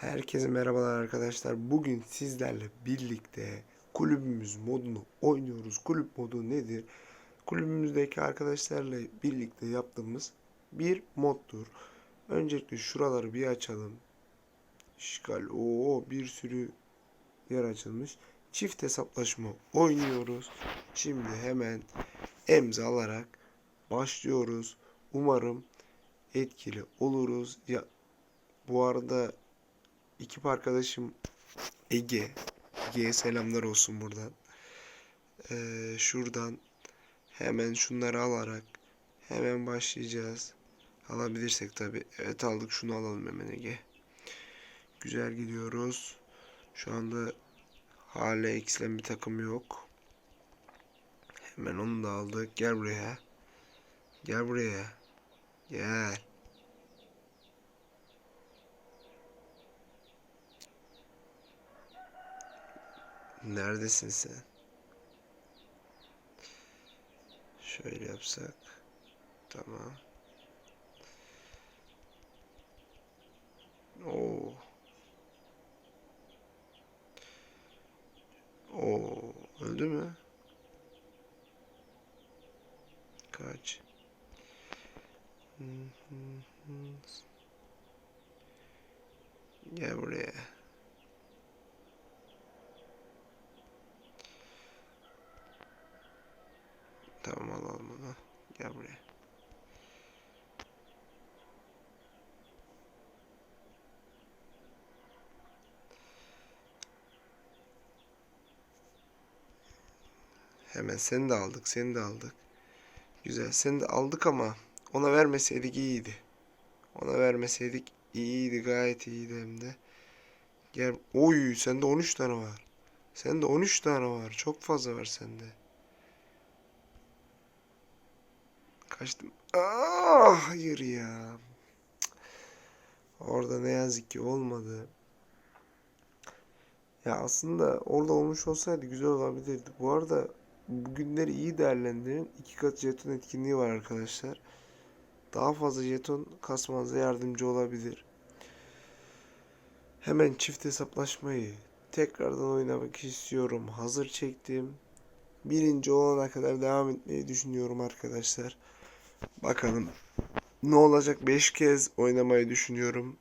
Herkese merhabalar arkadaşlar. Bugün sizlerle birlikte kulübümüz modunu oynuyoruz. Kulüp modu nedir? Kulübümüzdeki arkadaşlarla birlikte yaptığımız bir moddur. Öncelikle şuraları bir açalım. İşgal. Oo bir sürü yer açılmış. Çift hesaplaşma oynuyoruz. Şimdi hemen emza alarak başlıyoruz. Umarım etkili oluruz. Ya bu arada ekip arkadaşım Ege. Ege'ye selamlar olsun buradan. Ee, şuradan hemen şunları alarak hemen başlayacağız. Alabilirsek tabi. Evet aldık şunu alalım hemen Ege. Güzel gidiyoruz. Şu anda hala eksilen bir takım yok. Hemen onu da aldık. Gel buraya. Gel buraya. Gel. Neredesin sen? Şöyle yapsak. Tamam. Oo. Oo, öldü mü? Kaç? Gel buraya. Tamam alalım onu. Gel buraya. Hemen seni de aldık, seni de aldık. Güzel, seni de aldık ama ona vermeseydik iyiydi. Ona vermeseydik iyiydi, gayet iyiydi hem de. Gel, oy sende 13 tane var. Sende 13 tane var. Çok fazla var sende. Kaçtım. Aa, hayır ya. Orada ne yazık ki olmadı. Ya aslında orada olmuş olsaydı güzel olabilirdi. Bu arada bugünleri iyi değerlendirin. İki kat jeton etkinliği var arkadaşlar. Daha fazla jeton kasmanıza yardımcı olabilir. Hemen çift hesaplaşmayı tekrardan oynamak istiyorum. Hazır çektim. Birinci olana kadar devam etmeyi düşünüyorum arkadaşlar. Bakalım ne olacak 5 kez oynamayı düşünüyorum.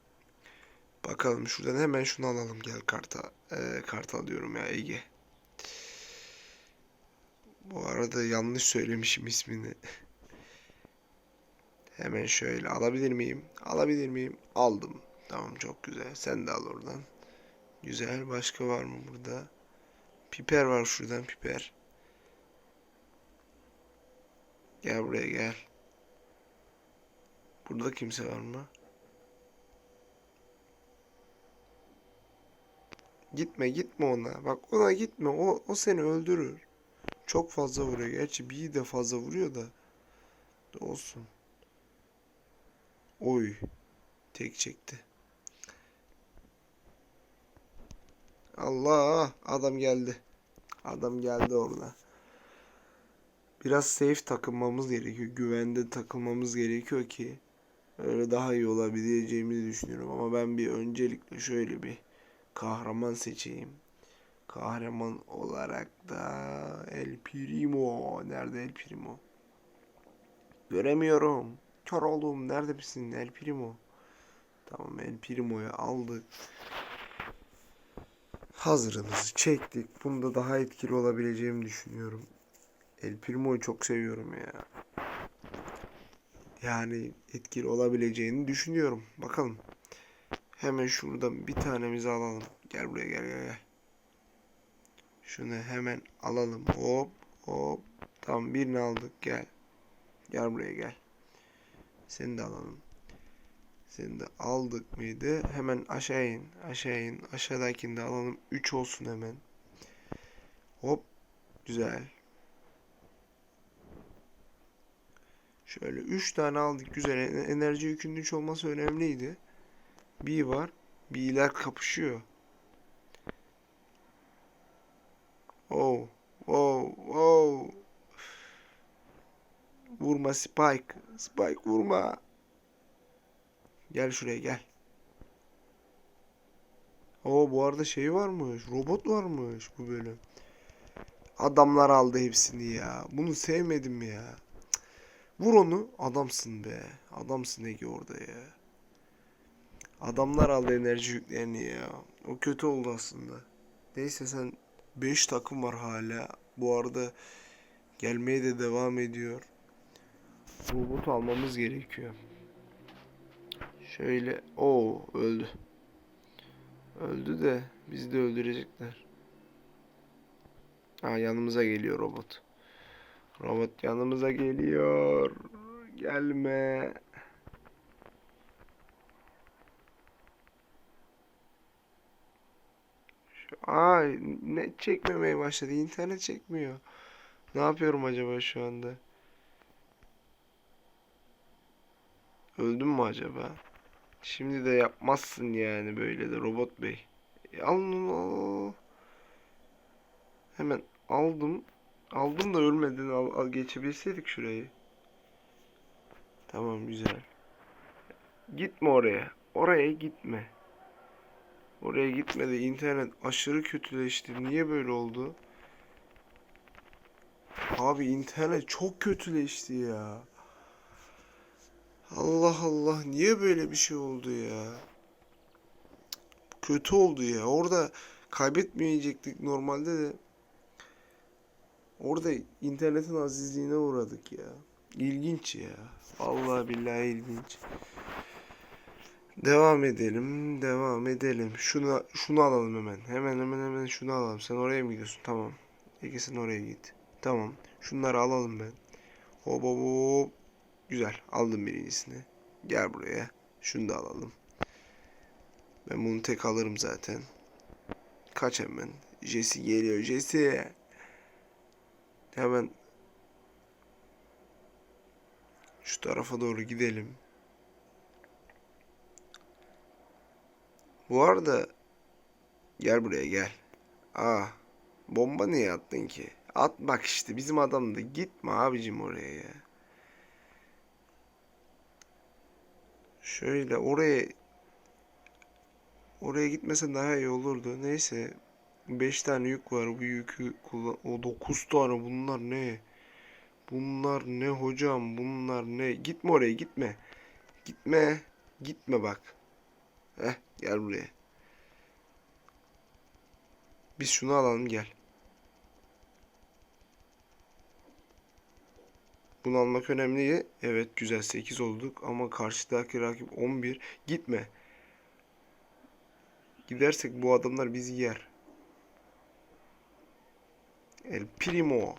Bakalım şuradan hemen şunu alalım gel karta. Ee, kart alıyorum ya Ege. Bu arada yanlış söylemişim ismini. Hemen şöyle alabilir miyim? Alabilir miyim? Aldım. Tamam çok güzel. Sen de al oradan. Güzel. Başka var mı burada? Piper var şuradan piper. Gel buraya gel. Burada kimse var mı? Gitme gitme ona. Bak ona gitme. O, o seni öldürür. Çok fazla vuruyor. Gerçi bir de fazla vuruyor da. Olsun. Oy. Tek çekti. Allah. Adam geldi. Adam geldi orada. Biraz safe takılmamız gerekiyor. Güvende takılmamız gerekiyor ki öyle daha iyi olabileceğimizi düşünüyorum. Ama ben bir öncelikle şöyle bir kahraman seçeyim. Kahraman olarak da El Primo. Nerede El Primo? Göremiyorum. Kör oldum. Nerede misin El Primo? Tamam El Primo'yu aldık. Hazırımızı çektik. Bunda daha etkili olabileceğimi düşünüyorum. El Primo'yu çok seviyorum ya. Yani etkili olabileceğini düşünüyorum. Bakalım. Hemen şuradan bir tanemizi alalım. Gel buraya gel gel gel. Şunu hemen alalım. Hop hop. Tamam birini aldık. Gel. Gel buraya gel. Seni de alalım. Seni de aldık mıydı? Hemen aşağı in. Aşağı in. Aşağıdakini de alalım. 3 olsun hemen. Hop. Güzel. Şöyle 3 tane aldık. Güzel. En- Enerji yükünün 3 olması önemliydi. Bir var. B'ler kapışıyor. Oh. Oh. Oh. Vurma Spike. Spike vurma. Gel şuraya gel. Oo bu arada şey varmış. Robot varmış bu bölüm. Adamlar aldı hepsini ya. Bunu sevmedim ya. Vur onu. Adamsın be. Adamsın Ege orada ya. Adamlar aldı enerji yüklerini ya. O kötü oldu aslında. Neyse sen 5 takım var hala. Bu arada gelmeye de devam ediyor. Robot almamız gerekiyor. Şöyle. o öldü. Öldü de bizi de öldürecekler. Ha yanımıza geliyor robot. Robot yanımıza geliyor. Gelme. Şu- Ay net çekmemeye başladı. İnternet çekmiyor. Ne yapıyorum acaba şu anda? Öldüm mü acaba? Şimdi de yapmazsın yani böyle de robot bey. E, Alın onu. al. Hemen aldım. Aldım da ölmedin. Al, al geçebilseydik şurayı. Tamam güzel. Gitme oraya. Oraya gitme. Oraya gitme de internet aşırı kötüleşti. Niye böyle oldu? Abi internet çok kötüleşti ya. Allah Allah niye böyle bir şey oldu ya? Kötü oldu ya. Orada kaybetmeyecektik normalde de. Orada internetin azizliğine uğradık ya. İlginç ya. Vallahi billahi ilginç. Devam edelim, devam edelim. Şunu şunu alalım hemen. Hemen hemen hemen şunu alalım. Sen oraya mı gidiyorsun? Tamam. Ege sen oraya git. Tamam. Şunları alalım ben. Hop hop hop. Güzel. Aldım birincisini. Gel buraya. Şunu da alalım. Ben bunu tek alırım zaten. Kaç hemen. Jesse geliyor. Jesse. Hemen şu tarafa doğru gidelim. Bu arada gel buraya gel. Aa, bomba niye attın ki? At bak işte bizim adam da gitme abicim oraya ya. Şöyle oraya oraya gitmesen daha iyi olurdu. Neyse 5 tane yük var. Bu yükü kullan o 9 tane bunlar ne? Bunlar ne hocam? Bunlar ne? Gitme oraya gitme. Gitme. Gitme bak. Heh gel buraya. Biz şunu alalım gel. Bunu almak önemli. Evet güzel 8 olduk ama karşıdaki rakip 11. Gitme. Gidersek bu adamlar bizi yer. El Primo.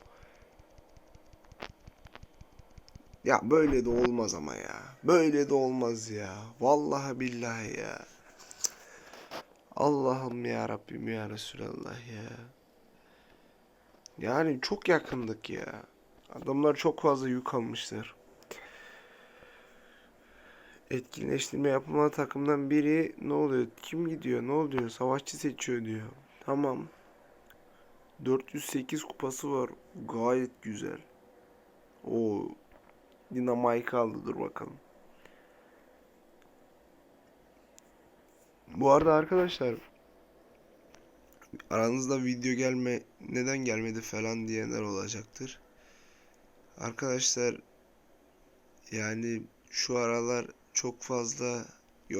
Ya böyle de olmaz ama ya. Böyle de olmaz ya. Vallahi billahi ya. Allah'ım ya Rabbim ya Resulallah ya. Yani çok yakındık ya. Adamlar çok fazla yük almışlar. Etkinleştirme yapılma takımdan biri ne oluyor? Kim gidiyor? Ne oluyor? Savaşçı seçiyor diyor. Tamam. 408 kupası var. Gayet güzel. O Dinamike aldı. Dur bakalım. Bu arada arkadaşlar aranızda video gelme neden gelmedi falan diyenler olacaktır. Arkadaşlar yani şu aralar çok fazla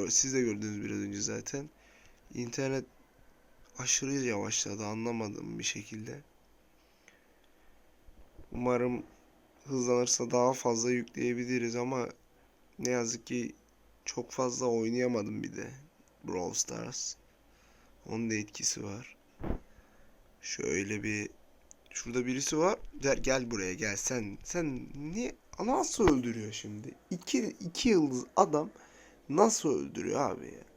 siz de gördünüz biraz önce zaten. İnternet aşırı yavaşladı anlamadım bir şekilde. Umarım hızlanırsa daha fazla yükleyebiliriz ama ne yazık ki çok fazla oynayamadım bir de Brawl Stars. Onun da etkisi var. Şöyle bir şurada birisi var. Der gel buraya gel sen. Sen niye nasıl öldürüyor şimdi? İki, iki yıldız adam nasıl öldürüyor abi ya?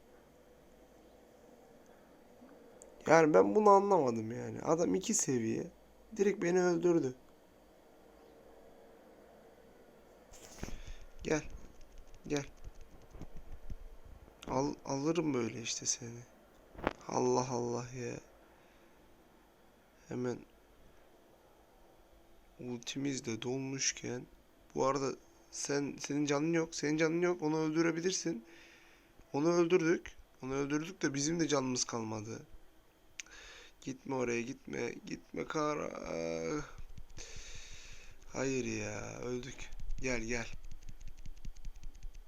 Yani ben bunu anlamadım yani. Adam iki seviye. Direkt beni öldürdü. Gel. Gel. Al, alırım böyle işte seni. Allah Allah ya. Hemen ultimiz de dolmuşken bu arada sen senin canın yok. Senin canın yok. Onu öldürebilirsin. Onu öldürdük. Onu öldürdük de bizim de canımız kalmadı. Gitme oraya gitme. Gitme kara. Hayır ya öldük. Gel gel.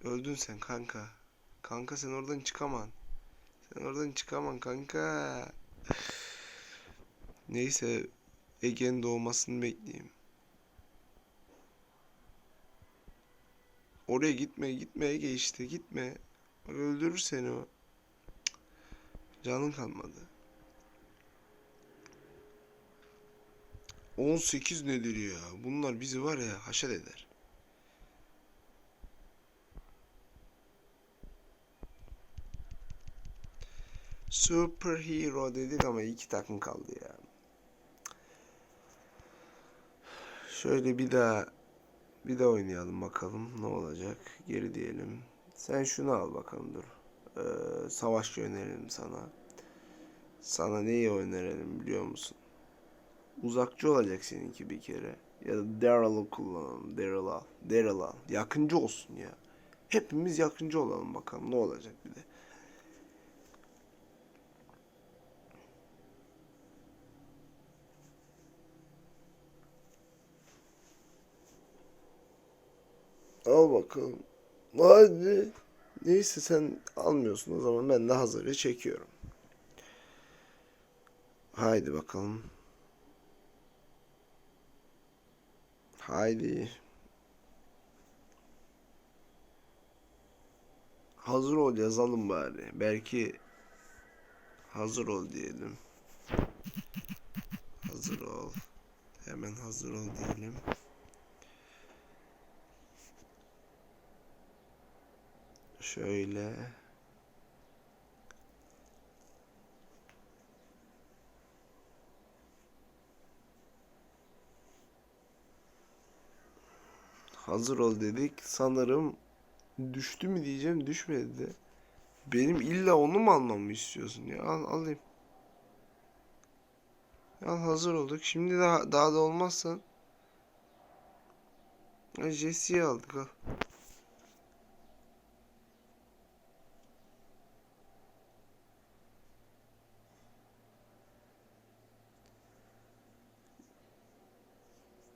Öldün sen kanka. Kanka sen oradan çıkaman. Sen oradan çıkaman kanka. Neyse Ege'nin doğmasını bekleyeyim. Oraya gitme gitme Ege işte gitme. Öldürür seni o. Canın kalmadı. 18 nedir ya? Bunlar bizi var ya haşet eder. Superhero dedik ama iki takım kaldı ya. Şöyle bir daha bir daha oynayalım bakalım ne olacak. Geri diyelim. Sen şunu al bakalım dur. Ee, savaşçı önerelim sana. Sana neyi önerelim biliyor musun? Uzakçı olacak seninki bir kere. Ya da Daryl'ı kullanalım. Daryl al. Daryl al. Yakıncı olsun ya. Hepimiz yakıncı olalım bakalım ne olacak bir de. Al bakalım. Hadi. Neyse sen almıyorsun o zaman ben de hazırı çekiyorum. Haydi bakalım. Haydi. Hazır ol yazalım bari. Belki hazır ol diyelim. Hazır ol. Hemen hazır ol diyelim. Şöyle. Hazır ol dedik. Sanırım düştü mü diyeceğim düşmedi de. Benim illa onu mu almamı istiyorsun ya? Al alayım. Al hazır olduk. Şimdi daha, daha da olmazsa Ha, Jesse'yi aldık al.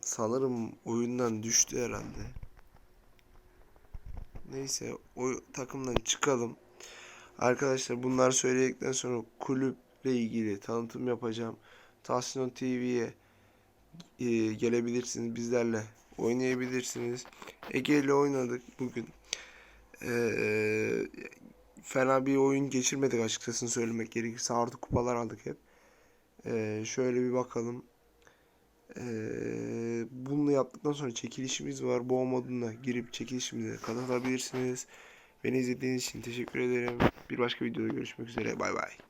Sanırım oyundan düştü herhalde. Neyse o takımdan çıkalım. Arkadaşlar bunlar söyledikten sonra kulüple ilgili tanıtım yapacağım. Tahsin TV'ye e, gelebilirsiniz bizlerle oynayabilirsiniz. Ege ile oynadık bugün. Ee, fena bir oyun geçirmedik açıkçası söylemek gerekirse artı kupalar aldık hep. Ee, şöyle bir bakalım. Ee, bunu yaptıktan sonra çekilişimiz var. Boğa moduna girip çekilişimize katılabilirsiniz. Beni izlediğiniz için teşekkür ederim. Bir başka videoda görüşmek üzere. Bay bay.